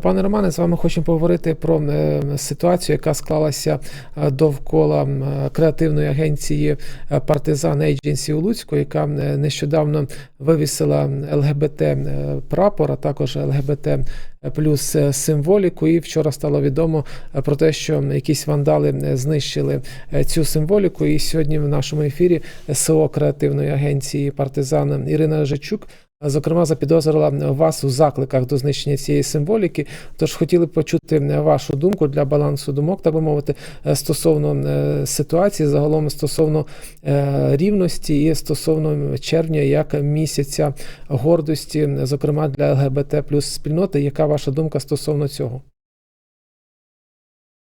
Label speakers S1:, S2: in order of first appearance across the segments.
S1: Пане Романе, з вами хочемо поговорити про е, ситуацію, яка склалася е, довкола е, креативної агенції е, Партизан Agency у Луцьку, яка е, нещодавно вивісила ЛГБТ е, прапор, а також ЛГБТ плюс е, символіку. І вчора стало відомо е, про те, що якісь вандали е, знищили е, цю символіку. І сьогодні в нашому ефірі СО креативної агенції Партизан Ірина Жичук Зокрема, запідозрила вас у закликах до знищення цієї символіки. Тож хотіли почути вашу думку для балансу думок, так би мовити, е, стосовно е, ситуації, загалом стосовно е, рівності і стосовно червня як місяця гордості, зокрема для ЛГБТ плюс спільноти. Яка ваша думка стосовно цього?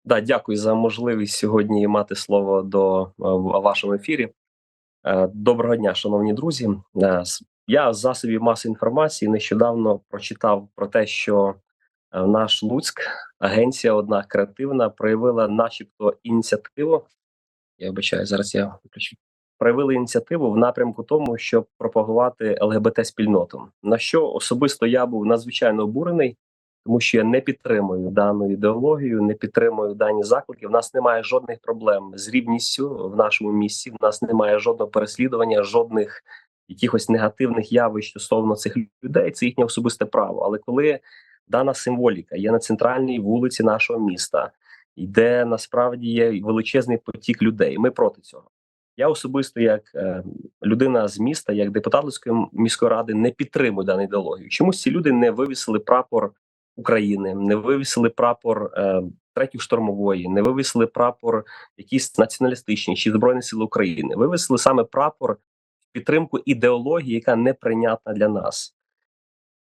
S2: Да, дякую за можливість сьогодні мати слово до е, в вашому ефірі. Е, Доброго дня, шановні друзі. Я з засобів маси інформації нещодавно прочитав про те, що е, наш Луцьк, агенція одна креативна, проявила, начебто, ініціативу. Я вибачаю, зараз я виключу. Проявили ініціативу в напрямку тому, щоб пропагувати ЛГБТ спільноту. На що особисто я був надзвичайно обурений, тому що я не підтримую дану ідеологію, не підтримую дані заклики. В нас немає жодних проблем з рівністю в нашому місті. В нас немає жодного переслідування, жодних якихось негативних явищ стосовно цих людей. Це їхнє особисте право. Але коли дана символіка є на центральній вулиці нашого міста, де насправді є величезний потік людей, ми проти цього. Я особисто, як е, людина з міста, як депутат Луцької міської ради, не підтримую дану ідеологію. Чомусь ці люди не вивісили прапор України, не вивісили прапор е, третьої штурмової, не вивісили прапор якісь націоналістичні чи збройні сили України. Вивісили саме прапор підтримку ідеології, яка неприйнятна для нас.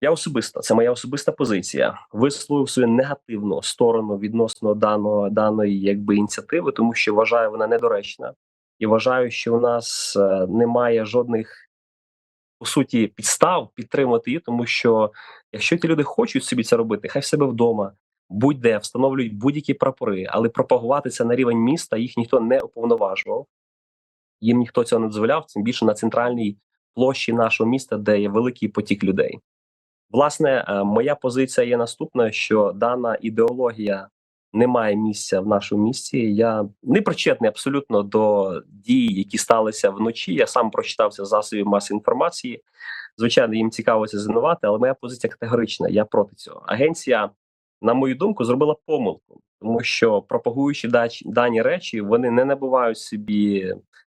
S2: Я особисто, це моя особиста позиція. Висловив свою негативну сторону відносно даного даної якби ініціативи, тому що вважаю вона недоречна, і вважаю, що у нас е, немає жодних по суті підстав підтримати її, тому що якщо ті люди хочуть собі це робити, хай в себе вдома, будь-де встановлюють будь-які прапори, але пропагувати це на рівень міста їх ніхто не уповноважував. Їм ніхто цього не дозволяв, тим більше на центральній площі нашого міста, де є великий потік людей. Власне, е, моя позиція є наступна: що дана ідеологія не має місця в нашому місті. Я не причетний абсолютно до дій, які сталися вночі. Я сам прочитався засобів маси інформації. Звичайно, їм цікаво це звинувати, але моя позиція категорична. Я проти цього. Агенція, на мою думку, зробила помилку, тому що пропагуючи дані речі, вони не набувають собі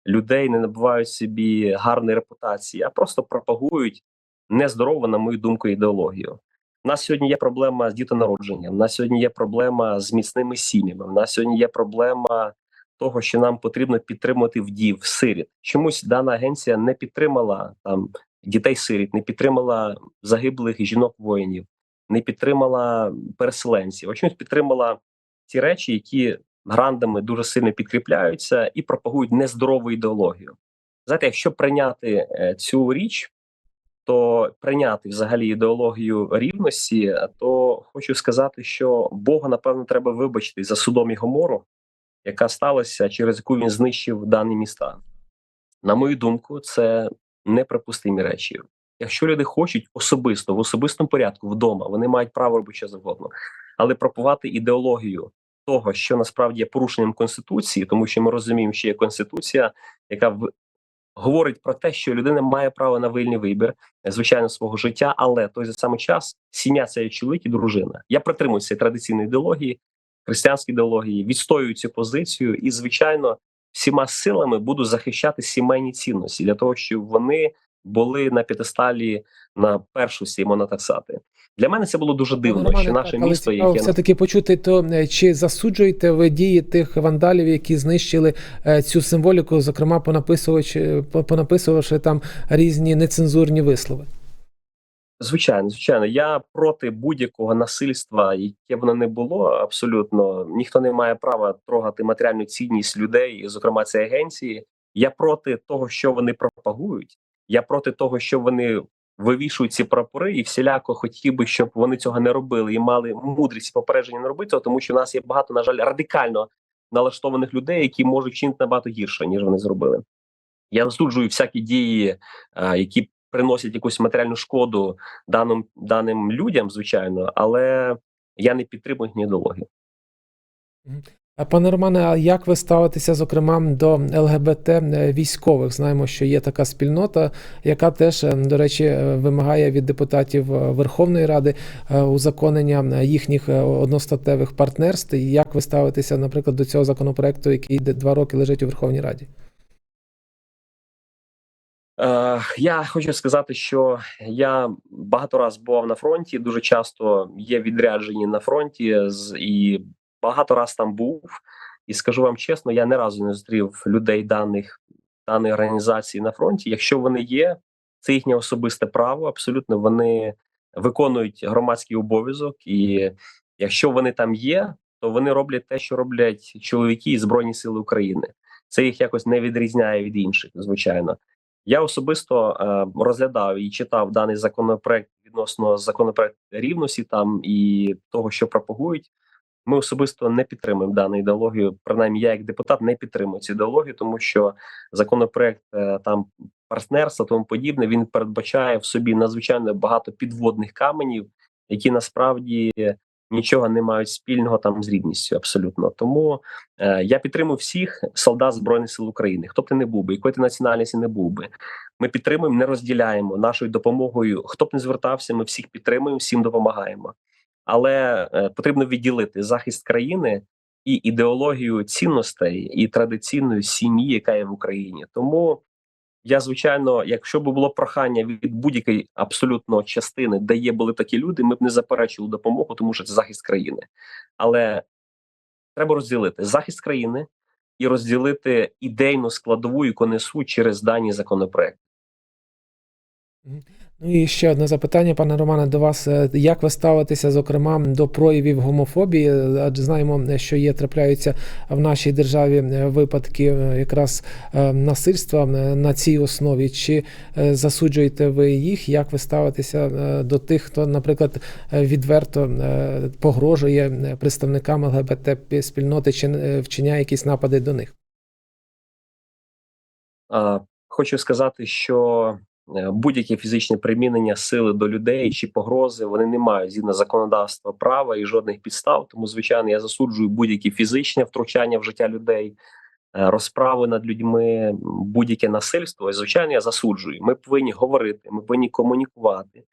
S2: людей, не набувають собі гарної репутації, а просто пропагують нездорову, на мою думку, ідеологію. У нас сьогодні є проблема з дітонародженням. У нас сьогодні є проблема з міцними сім'ями. У нас сьогодні є проблема того, що нам потрібно підтримувати вдів, сиріт. Чомусь дана агенція не підтримала там дітей сиріт, не підтримала загиблих жінок воїнів, не підтримала переселенців. А чомусь підтримала ті речі, які грандами дуже сильно підкріпляються і пропагують нездорову ідеологію. Знаєте, якщо прийняти е, цю річ, то прийняти взагалі ідеологію рівності, то хочу сказати, що Бога напевно треба вибачити за судом і Гомору, яка сталася, через яку він знищив дані міста. На мою думку, це неприпустимі речі. Якщо люди хочуть особисто в особистому порядку вдома, вони мають право робити що завгодно, але пропувати ідеологію того, що насправді є порушенням конституції, тому що ми розуміємо, що є конституція, яка в говорить про те, що людина має право на вільний вибір, е, звичайно, свого життя, але той же самий час сім'я це є чоловік і дружина. Я притримуюся традиційної ідеології, християнської ідеології, відстоюю цю позицію і, звичайно, всіма силами буду захищати сімейні цінності для того, щоб вони були на п'ятисталі на першості, можна так сказати. Для мене це було дуже дивно,
S1: Пане
S2: що наше
S1: так,
S2: місто, яке
S1: все-таки почути, то е, чи засуджуєте ви дії тих вандалів, які знищили е, цю символіку, зокрема понаписувавши, понаписувавши там різні нецензурні вислови?
S2: Звичайно, звичайно, я проти будь-якого насильства, яке воно не було. Абсолютно ніхто не має права трогати матеріальну цінність людей, зокрема це агенції. Я проти того, що вони пропагують. Я проти того, що вони вивішують ці прапори, і всіляко хотів би, щоб вони цього не робили і мали мудрість попередження не робити тому що в нас є багато, на жаль, радикально налаштованих людей, які можуть чинити набагато гірше, ніж вони зробили. Я засуджую всякі дії, які приносять якусь матеріальну шкоду даним даним людям, звичайно, але я не підтримую.
S1: А пане Романе, а як ви ставитеся, зокрема, до ЛГБТ е, військових? Знаємо, що є така спільнота, яка теж, е, до речі, е, вимагає від депутатів Верховної Ради узаконення їхніх одностатевих партнерств. Як ви ставитеся, наприклад, до цього законопроекту, який два роки лежить у Верховній Раді?
S2: Я хочу сказати, що я багато раз бував на фронті. Дуже часто є відряджені на фронті з і багато раз там був. І скажу вам чесно, я не разу не зустрів людей даних даної організації на фронті. Якщо вони є, це їхнє особисте право. Абсолютно вони виконують громадський обов'язок, і якщо вони там є, то вони роблять те, що роблять чоловіки і збройні сили України. Це їх якось не відрізняє від інших, звичайно. Я особисто е, розглядав і читав даний законопроект відносно законопроект рівності там і того, що пропагують. Ми особисто не підтримуємо дану ідеологію. Принаймні, я як депутат не підтримую цю ідеологію, тому що законопроект е, там партнерства тому подібне він передбачає в собі надзвичайно багато підводних каменів, які насправді нічого не мають спільного там з рівністю. Абсолютно тому е, я підтримую всіх солдат збройних сил України. Хто б ти не був би, якої ти національності не був би. Ми підтримуємо, не розділяємо нашою допомогою. Хто б не звертався, ми всіх підтримуємо, всім допомагаємо. Але е, потрібно відділити захист країни і ідеологію цінностей і традиційної сім'ї, яка є в Україні. Тому я звичайно, якщо б було прохання від будь-якої абсолютно частини, де є були такі люди, ми б не заперечили допомогу, тому що це захист країни. Але треба розділити захист країни і розділити ідейну складову, яку несуть через дані законопроекти.
S1: Ну і ще одне запитання, пане Романе, до вас. Е, Як ви ставитеся, зокрема, до проявів гомофобії? Адже знаємо, що є, трапляються в нашій державі е, випадки е, якраз насильства на цій основі. Чи засуджуєте ви їх? Як ви ставитеся до тих, хто, наприклад, відверто погрожує представникам ЛГБТ спільноти чи вчиняє якісь напади до них?
S2: Хочу сказати, що е, будь-яке фізичне примінення сили до людей чи погрози вони не мають згідно законодавства права і жодних підстав. Тому, звичайно, я засуджую будь-які фізичне втручання в життя людей, е, розправи над людьми, будь-яке насильство. І звичайно, я засуджую. Ми повинні говорити, ми повинні комунікувати.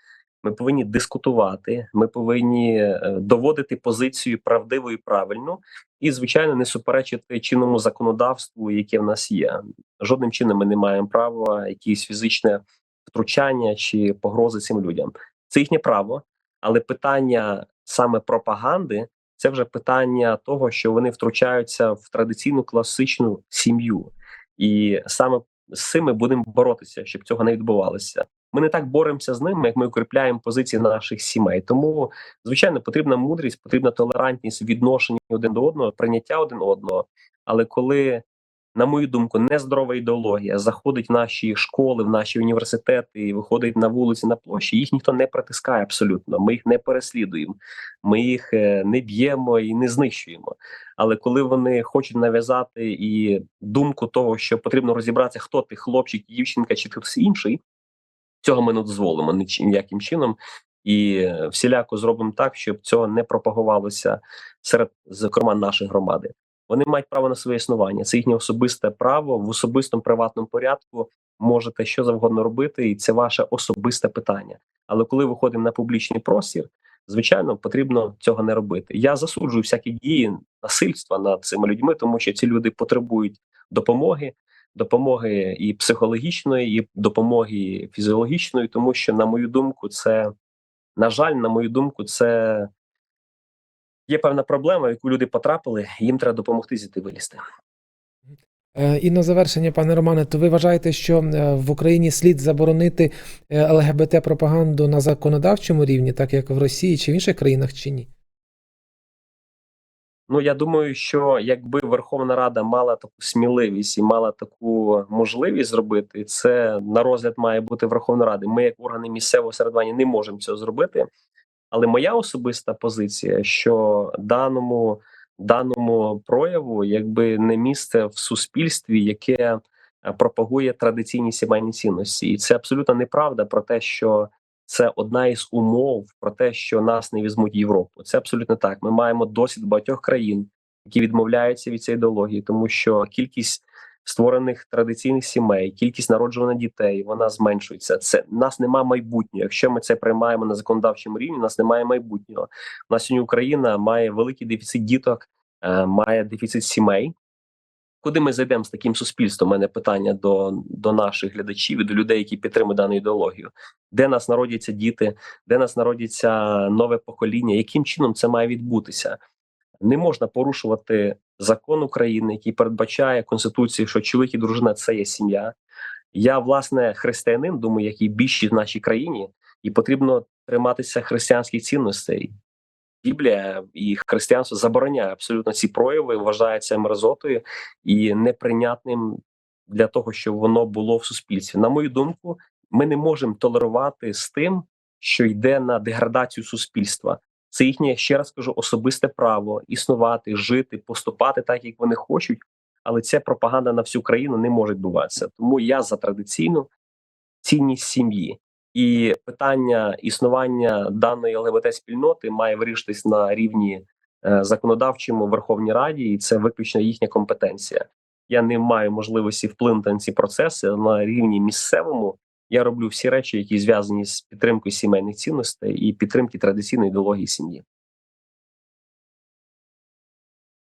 S2: Ми повинні дискутувати, ми повинні е, доводити позицію правдиву і правильну, і звичайно не суперечити чинному законодавству, яке в нас є. Жодним чином ми не маємо права якісь фізичне втручання чи погрози цим людям. Це їхнє право, але питання саме пропаганди це вже питання того, що вони втручаються в традиційну класичну сім'ю, і саме з цим ми будемо боротися, щоб цього не відбувалося. Ми не так боремося з ними, як ми укріпляємо позиції наших сімей. Тому, звичайно, потрібна мудрість, потрібна толерантність в відношенні один до одного, прийняття один одного. Але коли, на мою думку, нездорова ідеологія заходить в наші школи, в наші університети і виходить на вулиці на площі, їх ніхто не притискає абсолютно. Ми їх не переслідуємо, ми їх е, не б'ємо і не знищуємо. Але коли вони хочуть нав'язати і думку того, що потрібно розібратися, хто ти, хлопчик, дівчинка чи хтось інший. Цього ми не дозволимо ніяким чином, і всіляко зробимо так, щоб цього не пропагувалося серед, зокрема, нашої громади. Вони мають право на своє існування. Це їхнє особисте право в особистому приватному порядку. Можете що завгодно робити, і це ваше особисте питання. Але коли виходимо на публічний простір, звичайно, потрібно цього не робити. Я засуджую всякі дії насильства над цими людьми, тому що ці люди потребують допомоги допомоги і психологічної, і допомоги фізіологічної, тому що, на мою думку, це на жаль, на мою думку, це є певна проблема, в яку люди потрапили, їм треба допомогти зійти вилізти.
S1: Е, І на завершення, пане Романе, то ви вважаєте, що е, в Україні слід заборонити е, ЛГБТ пропаганду на законодавчому рівні, так як в Росії чи в інших країнах, чи ні?
S2: Ну я думаю, що якби Верховна Рада мала таку сміливість і мала таку можливість зробити, це на розгляд має бути Верховна Рада. Ми, як органи місцевого середування, не можемо цього зробити. Але моя особиста позиція, що даному даному прояву якби не місце в суспільстві, яке е, пропагує традиційні сімейні цінності, і це абсолютно неправда про те, що це одна із умов про те, що нас не візьмуть в Європу. Це абсолютно так. Ми маємо досвід багатьох країн, які відмовляються від цієї ідеології, тому що кількість створених традиційних сімей, кількість народжуваних дітей вона зменшується. Це нас немає майбутнього. Якщо ми це приймаємо на законодавчому рівні, нас немає майбутнього. У нас сьогодні Україна має великий дефіцит діток, е, має дефіцит сімей. Куди ми зайдемо з таким суспільством? У мене питання до, до наших глядачів і до людей, які підтримують дану ідеологію. Де нас народяться діти, де нас народиться нове покоління? Яким чином це має відбутися? Не можна порушувати закон України, який передбачає конституцію, що чоловік і дружина це є сім'я. Я, власне, християнин, думаю, як і більшість в нашій країні, і потрібно триматися християнських цінностей. Біблія і християнство забороняє абсолютно ці прояви, вважає це мерзотою і неприйнятним для того, щоб воно було в суспільстві. На мою думку, ми не можемо толерувати з тим, що йде на деградацію суспільства. Це їхнє ще раз кажу особисте право існувати, жити, поступати так, як вони хочуть. Але ця пропаганда на всю країну не може відбуватися. Тому я за традиційну цінність сім'ї. І питання існування даної ЛГБТ спільноти має вирішитись на рівні е, законодавчому Верховній Раді, і це виключно їхня компетенція. Я не маю можливості вплинути на ці процеси на рівні місцевому. Я роблю всі речі, які зв'язані з підтримкою сімейних цінностей і підтримки традиційної ідеології сім'ї.